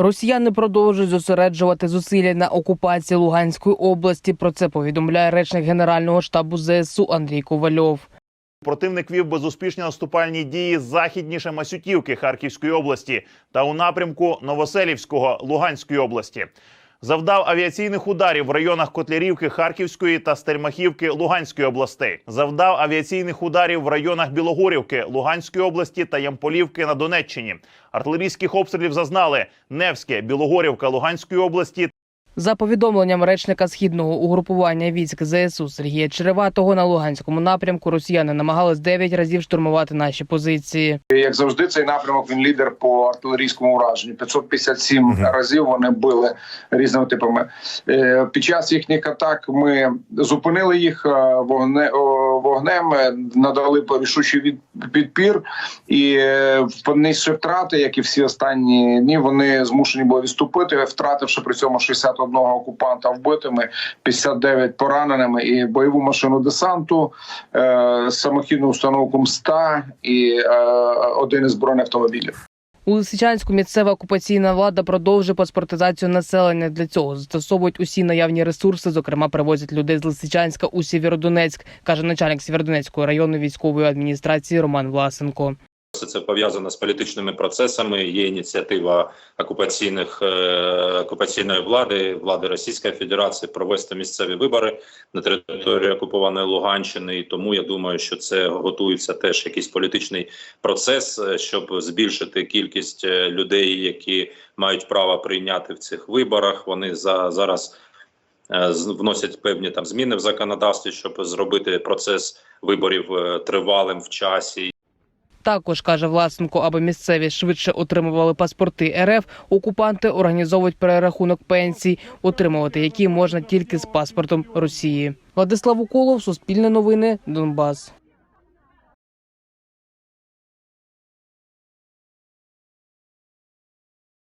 Росіяни продовжують зосереджувати зусилля на окупації Луганської області. Про це повідомляє речник Генерального штабу ЗСУ Андрій Ковальов. Противник вів безуспішні наступальні дії західніше Масютівки Харківської області та у напрямку Новоселівського Луганської області. Завдав авіаційних ударів в районах Котлярівки Харківської та Стельмахівки Луганської областей. Завдав авіаційних ударів в районах Білогорівки Луганської області та Ямполівки на Донеччині. Артилерійських обстрілів зазнали Невське, Білогорівка Луганської області За повідомленням речника східного угрупування військ ЗСУ Сергія Череватого на Луганському напрямку росіяни намагались 9 разів штурмувати наші позиції. Як завжди, цей напрямок він лідер по артилерійському ураженню. 557 угу. разів вони били різними типами. Е, Під час їхніх атак ми зупинили їх вогне, вогнем, е, надали рішучий від, підпір і е, понісши втрати, як і всі останні дні, вони змушені були відступити, втративши при цьому 61 окупанта вбитими, 59 пораненими і бойову машину десанту, е, самохідну установку МСТА і один із бронеавтомобілів. У Лисичанську місцева окупаційна влада продовжує паспортизацію населення. Для цього застосовують усі наявні ресурси. Зокрема, привозять людей з Лисичанська у Сєвєродонецьк, каже начальник Сєвєродонецької районної військової адміністрації Роман Власенко. Все це пов'язано з політичними процесами. Є ініціатива окупаційних е, окупаційної влади, влади Російської Федерації провести місцеві вибори на території окупованої Луганщини. І тому я думаю, що це готується теж якийсь політичний процес, е, щоб збільшити кількість е, людей, які мають право прийняти в цих виборах. Вони за зараз. Вносять певні там зміни в законодавстві, щоб зробити процес виборів тривалим в часі Також каже Власенко, аби місцеві швидше отримували паспорти РФ. Окупанти організовують перерахунок пенсій, отримувати які можна тільки з паспортом Росії. Владислав Уколов, Суспільне новини, Донбас.